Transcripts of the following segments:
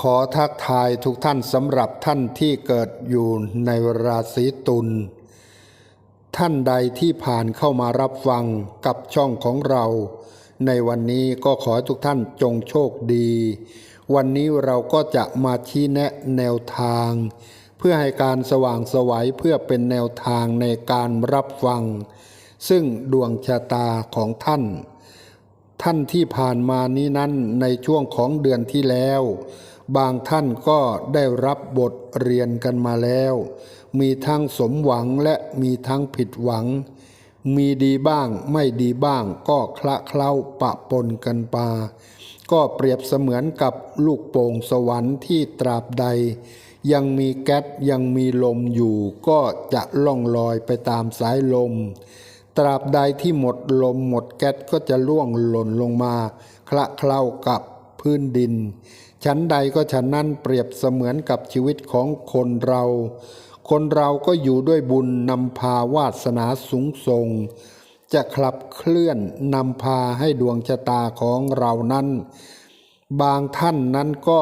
ขอทักทายทุกท่านสำหรับท่านที่เกิดอยู่ในราศีตุล ท่านใดที่ผ่านเข้ามารับฟังกับช่องของเรา ในวันนี้ก็ขอให้ทุกท่านจงโชคดี วันนี้เราก็จะมาชี้แนะแนวทาง เพื่อให้การสว่างสวัยเพื่อเป็นแนวทางในการรับฟัง ซึ่งดวงชะตาของท่าน ท่านที่ผ่านมานี้นั้นในช่วงของเดือนที่แล้ว บางท่านก็ได้รับบทเรียนกันมาแล้ว มีทั้งสมหวังและมีทั้งผิดหวัง มีดีบ้างไม่ดีบ้างก็คละเคล้าปะปนกันไปก็เปรียบเสมือนกับลูกโป่งสวรรค์ที่ตราบใด ยังมีแก๊สยังมีลมอยู่ ก็จะล่องลอยไปตามสายลม ตราบใดที่หมดลมหมดแก๊สก็จะล่วงหล่นลงมา คละเคล้ากับพื้นดิน ชั้นใดก็ฉันนั้นเปรียบเสมือนกับชีวิตของคนเรา คนเราก็อยู่ด้วยบุญนำพาวาสนาสูงส่ง จะขับเคลื่อนนำพาให้ดวงชะตาของเรานั้น บางท่านนั้นก็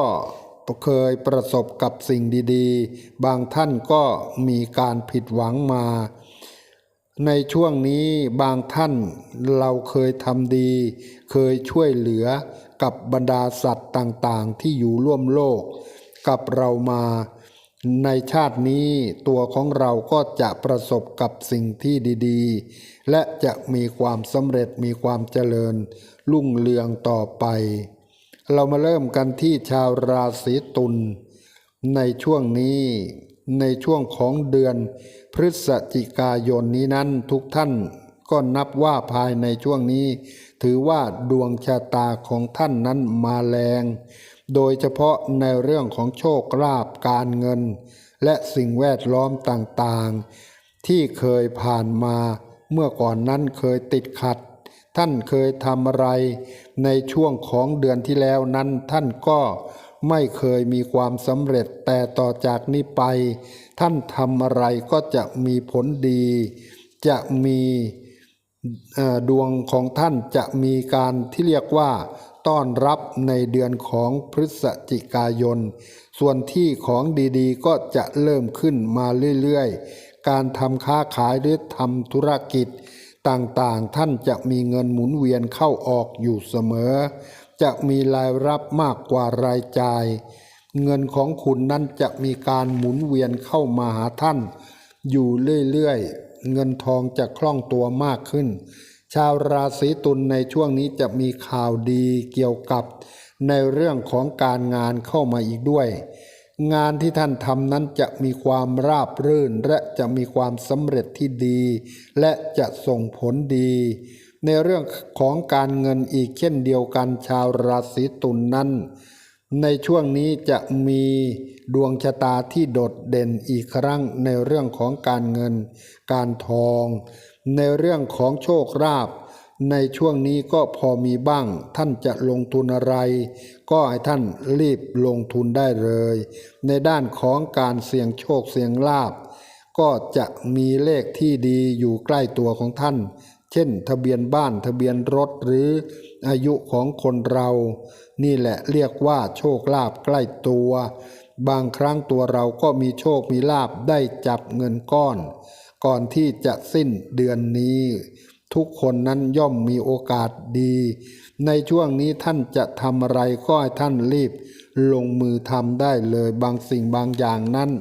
เคยประสบกับสิ่งดีๆ บางท่านก็มีการผิดหวังมา ในช่วงนี้บางท่านเราเคยทำดี เคยช่วยเหลือ กับบรรดาสัตว์ต่างๆ ที่อยู่ร่วมโลก กับเรามาในชาตินี้ตัวของเราก็จะประสบกับสิ่งที่ดีๆ และจะมีความสำเร็จมีความเจริญ รุ่งเรืองต่อไป เรามาเริ่มกันที่ชาวราศีตุลในช่วงนี้ในช่วงของเดือนพฤศจิกายนนี้นั้นทุกท่าน ก็นับว่าภายในช่วงนี้ ถือว่าดวงชะตาของท่านนั้นมาแรง โดยเฉพาะในเรื่องของโชคลาภการเงิน และสิ่งแวดล้อมต่างๆ ที่เคยผ่านมา เมื่อก่อนนั้นเคยติดขัด ท่านเคยทำอะไร ในช่วงของเดือนที่แล้วนั้นท่านก็ไม่เคยมีความสำเร็จแต่ต่อจากนี้ไป ท่านทำอะไรก็จะมีผลดี จะมี ดวงของท่านจะมีการที่เรียกว่า ต้อนรับในเดือนของพฤศจิกายน ส่วนที่ของดีๆ ก็จะเริ่มขึ้นมาเรื่อยๆ การทำค้าขายหรือทำธุรกิจ ต่างๆ ท่านจะมีเงินหมุนเวียนเข้าออกอยู่เสมอ จะมีรายรับมากกว่ารายจ่าย เงินของคุณนั้นจะมีการหมุนเวียนเข้ามาหาท่าน อยู่เรื่อยๆ เงินทองจะคล่องตัวมากขึ้น ชาวราศีตุลในช่วงนี้จะมีข่าวดีเกี่ยวกับในเรื่องของการงานเข้ามาอีกด้วย งานที่ท่านทำนั้นจะมีความราบรื่น และจะมีความสำเร็จที่ดี และจะส่งผลดี ในเรื่องของการเงินอีกเช่นเดียวกันชาวราศีตุลนนั้น ในช่วงนี้จะมีดวงชะตาที่โดดเด่นอีกครั้งในเรื่องของการเงิน การทอง ในเรื่องของโชคลาภในช่วงนี้ก็พอมีบ้าง ท่านจะลงทุนอะไร ก็ให้ท่านรีบลงทุนได้เลย ในด้านของการเสี่ยงโชคเสี่ยงลาภก็จะมีเลขที่ดีอยู่ใกล้ตัวของท่าน เช่น ทะเบียนบ้านทะเบียนรถหรืออายุของคนเรา นี่แหละเรียกว่าโชคลาภใกล้ตัว บางครั้งตัวเราก็มีโชคมีลาภได้จับเงินก้อน ก่อนที่จะสิ้นเดือนนี้ ทุกคนนั้นย่อมมีโอกาสดี ในช่วงนี้ท่านจะทำอะไรก็ให้ท่านรีบ ลงมือทำได้เลยบางสิ่งบางอย่างนั้น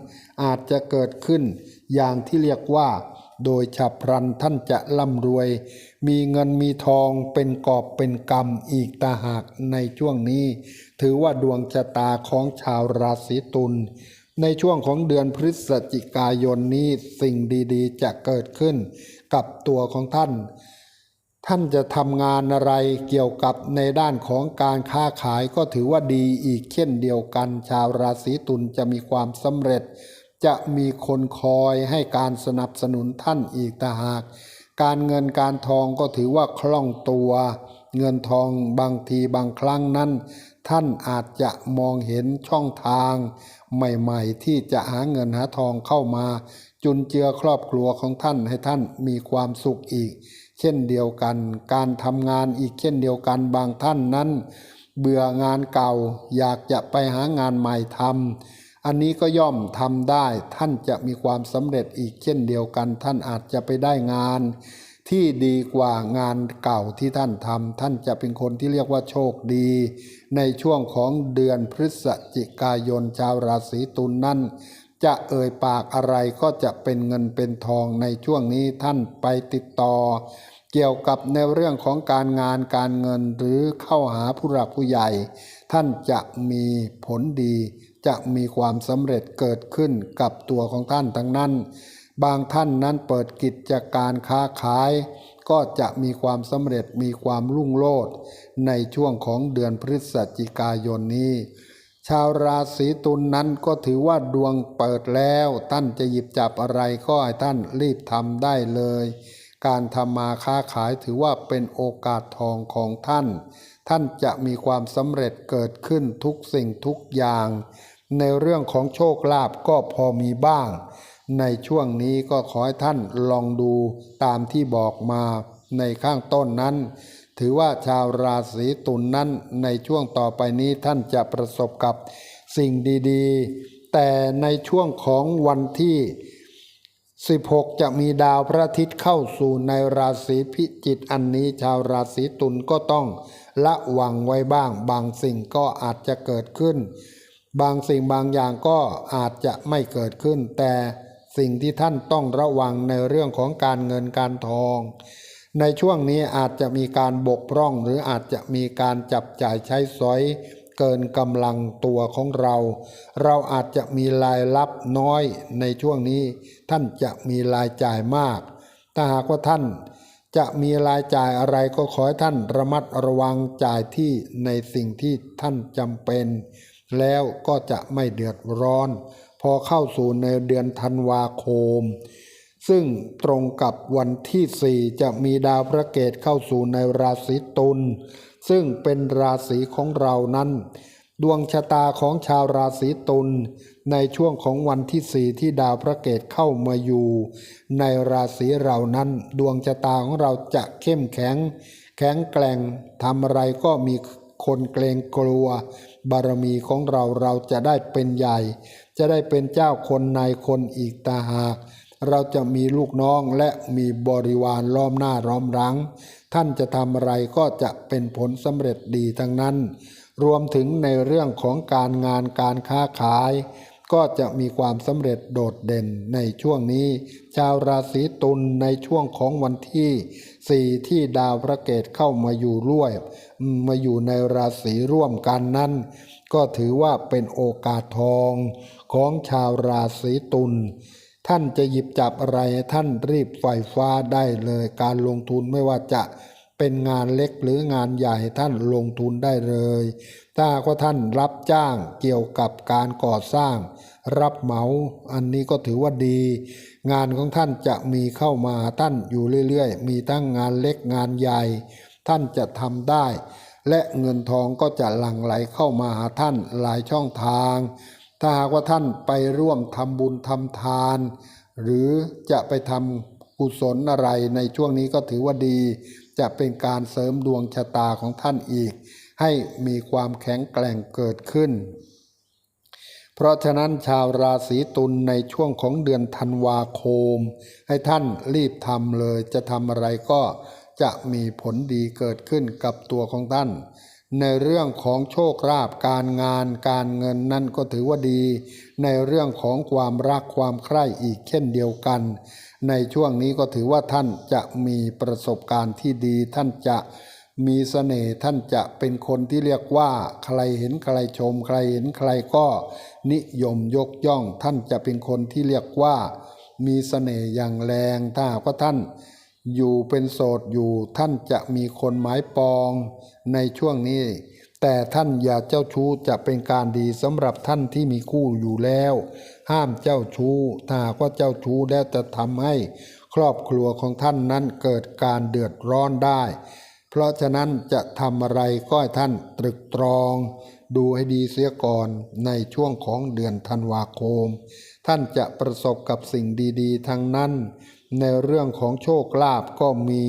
อาจจะเกิดขึ้นอย่างที่เรียกว่า โดยฉับพลันท่านจะร่ำรวย มีเงินมีทองเป็นกอบเป็นกำอีกตาหากในช่วงนี้ ถือว่าดวงชะตาของชาวราศีตุลในช่วงของเดือนพฤศจิกายนนี้สิ่งดีๆ จะเกิดขึ้นกับตัวของท่าน ท่านจะทำงานอะไรเกี่ยวกับในด้านของการค้าขายก็ถือว่าดีอีกเช่นเดียวกัน ชาวราศีตุลจะมีความสำเร็จ จะมีคนคอยให้การสนับสนุนท่านอีกต่างหาก การเงินการทองก็ถือว่าคล่องตัว เงินทองบางทีบางครั้งนั้น ท่านอาจจะมองเห็นช่องทาง ใหม่ๆ ที่จะหาเงินหาทองเข้ามา จุนเจือครอบครัวของท่านให้ท่านมีความสุขอีก เช่นเดียวกัน การทำงานอีกเช่นเดียวกันบางท่านนั้น เบื่องานเก่าอยากจะไปหางานใหม่ทำ อันนี้ก็ย่อมทำได้ท่านจะมีความสำเร็จอีกเช่นเดียวกัน ท่านอาจจะไปได้งาน ที่ดีกว่างานเก่าที่ท่านทำท่านจะเป็นคนที่เรียกว่าโชคดี ในช่วงของเดือนพฤศจิกายนชาวราศีตุลนนั้นจะเอ่ยปากอะไรก็จะเป็นเงินเป็นทองในช่วงนี้ท่านไปติดต่อ เกี่ยวกับในเรื่องของการงานการเงินหรือเข้าหาผู้หลักผู้ใหญ่ ท่านจะมีผลดี จะมีความสำเร็จเกิดขึ้นกับตัวของท่านทั้งนั้น บางท่านนั้นเปิดกิจการค้าขาย ก็จะมีความสำเร็จมีความรุ่งโรจน์ในช่วงของเดือนพฤศจิกายนนี้ ชาวราศีตุลนนั้นก็ถือว่าดวงเปิดแล้ว ท่านจะหยิบจับอะไรก็ให้ท่านรีบทำได้เลย การทำมาค้าขายถือว่าเป็นโอกาสทองของท่าน ท่านจะมีความสำเร็จเกิดขึ้นทุกสิ่งทุกอย่าง ในเรื่องของโชคลาภก็พอมีบ้าง ในช่วงนี้ก็ขอให้ท่านลองดูตามที่บอกมาในข้างต้นนั้น ถือว่าชาวราศีตุลนนั้นในช่วงต่อไปนี้ท่านจะประสบกับสิ่งดีๆ แต่ในช่วงของวันที่ 16 จะมีดาวพระอาทิตย์เข้าสู่ในราศีพิจิกอันนี้ชาวราศีตุลก็ต้องละวังไว้บ้าง บางสิ่งก็อาจจะเกิดขึ้น บางสิ่งบางอย่างก็อาจจะไม่เกิดขึ้น แต่สิ่งที่ท่านต้องระวังในเรื่องของการเงินการทอง ในช่วงนี้อาจจะมีการบกพร่อง หรืออาจจะมีการจับจ่ายใช้สอยเกินกำลังตัวของเรา เราอาจจะมีรายรับน้อยในช่วงนี้ ท่านจะมีรายจ่ายมาก ถ้าหากว่าท่านจะมีรายจ่ายอะไรก็ขอให้ท่านระมัดระวังจ่ายที่ในสิ่งที่ท่านจำเป็น แล้วก็จะไม่เดือดร้อน พอเข้าสู่ในเดือนธันวาคม ซึ่งตรงกับวันที่สี่จะมีดาวพระเกตเข้าสู่ในราศีตุลซึ่งเป็นราศีของเรานั้น ดวงชะตาของชาวราศีตุลในช่วงของวันที่สี่ที่ดาวพระเกตเข้ามาอยู่ ในราศีเรานั้น ดวงชะตาของเราจะเข้มแข็ง แข็งแกร่งทำอะไรก็มีคนเกรงกลัว บารมีของเราเราจะได้เป็นใหญ่ จะได้เป็นเจ้าคนนายคนอีกตาหากเราจะมีลูกน้องและมีบริวารล้อมหน้าล้อมหลัง ท่านจะทำอะไรก็จะเป็นผลสำเร็จดีทั้งนั้น รวมถึงในเรื่องของการงานการค้าขาย ก็จะมีความสำเร็จโดดเด่นในช่วงนี้ ชาวราศีตุลในช่วงของวันที่ สี่ที่ดาวพระเกตเข้ามาอยู่ร่วมมาอยู่ในราศีร่วมกันนั้น ก็ถือว่าเป็นโอกาสทองของชาวราศีตุลท่านจะหยิบจับอะไรท่านรีบไฟฟ้าได้เลยการลงทุนไม่ว่าจะเป็นงานเล็กหรืองานใหญ่ท่านลงทุนได้เลย ถ้าก็ท่านรับจ้างเกี่ยวกับการก่อสร้าง รับเหมาอันนี้ก็ถือว่าดี งานของท่านจะมีเข้ามาท่านอยู่เรื่อยๆ มีทั้งงานเล็กงานใหญ่ ท่านจะทำได้ และเงินทองก็จะหลั่งไหลเข้ามาหาท่านหลายช่องทาง ถ้าหากว่าท่านไปร่วมทำบุญทำทาน หรือจะไปทำกุศลอะไรในช่วงนี้ก็ถือว่าดี จะเป็นการเสริมดวงชะตาของท่านอีก ให้มีความแข็งแกร่งเกิดขึ้น ราะฉะนั้นชาวราศีตุลในช่วงของเดือนธันวาคม ให้ท่านรีบทำเลย จะทำอะไรก็จะมีผลดีเกิดขึ้นกับตัวของท่าน ในเรื่องของโชคลาภการงานการเงินนั่นก็ถือว่าดี ในเรื่องของความรักความใคร่อีกเช่นเดียวกัน ในช่วงนี้ก็ถือว่าท่านจะมีประสบการณ์ที่ดีท่านจะ มีเสน่ห์ท่านจะเป็นคนที่เรียกว่า ใครเห็นใครชม ใครเห็นใครก็นิยมยกย่อง ท่านจะเป็นคนที่เรียกว่า มีเสน่ห์อย่างแรงถ้ากว่าท่าน อยู่เป็นโสดอยู่ท่านจะมีคนหมายปองในช่วงนี้ แต่ท่านอย่าเจ้าชู้จะเป็นการดีสำหรับท่านที่มีคู่อยู่แล้ว ห้ามเจ้าชู้ถ้ากว่าเจ้าชู้แล้วจะทำให้ ครอบครัวของท่านนั้นเกิดการเดือดร้อนได้ เพราะฉะนั้นจะทำอะไรก็ให้ท่านตรึกตรอง ดูให้ดีเสียก่อนในช่วงของเดือนธันวาคม ท่านจะประสบกับสิ่งดีๆ ทั้งนั้น ในเรื่องของโชคลาภก็มี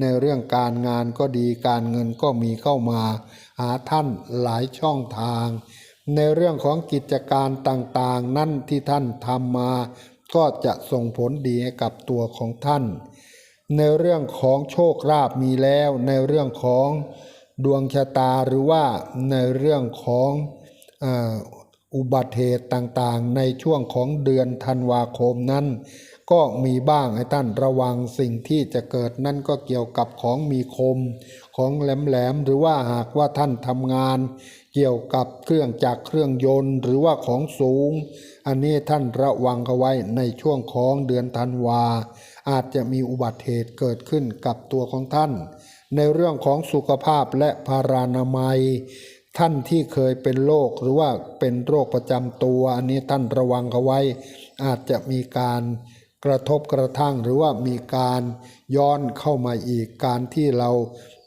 ในเรื่องการงานก็ดีการเงินก็มีเข้ามา หาท่านหลายช่องทาง ในเรื่องของกิจการต่างๆ นั่นที่ท่านทำมา ก็จะส่งผลดีให้กับตัวของท่าน ในเรื่องของโชคลาภมีแล้ว ในเรื่องของดวงชะตาหรือว่าในเรื่องของอ่ออุบัติเหตุต่างๆ ในช่วงของเดือนธันวาคมนั้น ก็มีบ้างให้ท่านระวังสิ่งที่จะเกิดนั่นก็เกี่ยวกับของมีคม ของแหลมๆหรือว่าหากว่าท่านทำงาน เกี่ยวกับเครื่องจักรเครื่องยนต์ หรือว่าของสูง อันนี้ท่านระวังเอาไว้ในช่วงของเดือนธันวา อาจจะมีอุบัติเหตุเกิดขึ้นกับตัวของท่าน ในเรื่องของสุขภาพและพารานามัย ท่านที่เคยเป็นโรคหรือว่าเป็นโรคประจำตัว อันนี้ท่านระวังเอาไว้ อาจจะมีการกระทบกระทั่งหรือว่ามีการย้อนเข้ามาอีกการที่เรา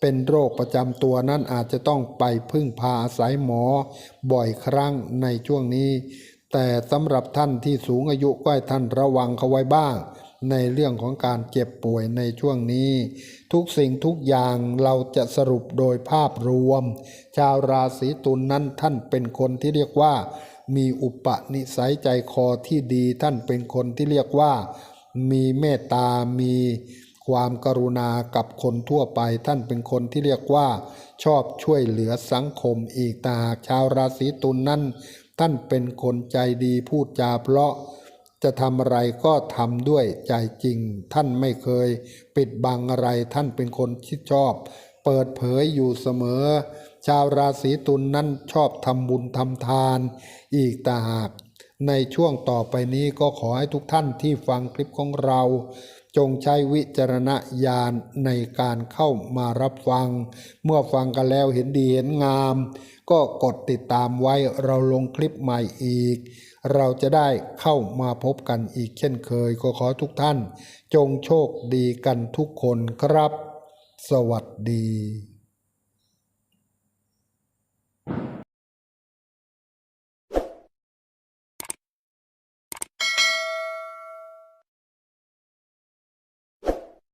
เป็นโรคประจำตัวนั้นอาจจะต้องไปพึ่งพาอาศัยหมอบ่อยครั้งในช่วงนี้ แต่สำหรับท่านที่สูงอายุก็ให้ท่านระวังเขาไว้บ้าง ในเรื่องของการเจ็บป่วยในช่วงนี้ ทุกสิ่งทุกอย่างเราจะสรุปโดยภาพรวม ชาวราศีตุลนนั้นท่านเป็นคนที่เรียกว่า มีอุปนิสัยใจคอที่ดีท่านเป็นคนที่เรียกว่า มีเมตตามีความกรุณากับคนทั่วไปท่านเป็นคนที่เรียกว่า ชอบช่วยเหลือสังคมอีกตาหากชาวราศีตุลนนั้น ท่านเป็นคนใจดีพูดจาเพราะ จะทำอะไรก็ทำด้วยใจจริง ท่านไม่เคย ปิดบังอะไรท่านเป็นคนที่ชอบ เปิดเผยอยู่เสมอ ชาวราศีตุลนนั้นชอบทำบุญทำทาน อีกต่างหากในช่วงต่อไปนี้ก็ขอให้ทุกท่านที่ฟังคลิปของเรา จงใช้วิจารณญาณในการเข้ามารับฟัง เมื่อฟังกันแล้วเห็นดีเห็นงาม ก็กดติดตามไว้เราลงคลิปใหม่อีก เราจะได้เข้ามาพบกันอีกเช่นเคยก็ขอทุกท่าน จงโชคดีกันทุกคนครับ สวัสดี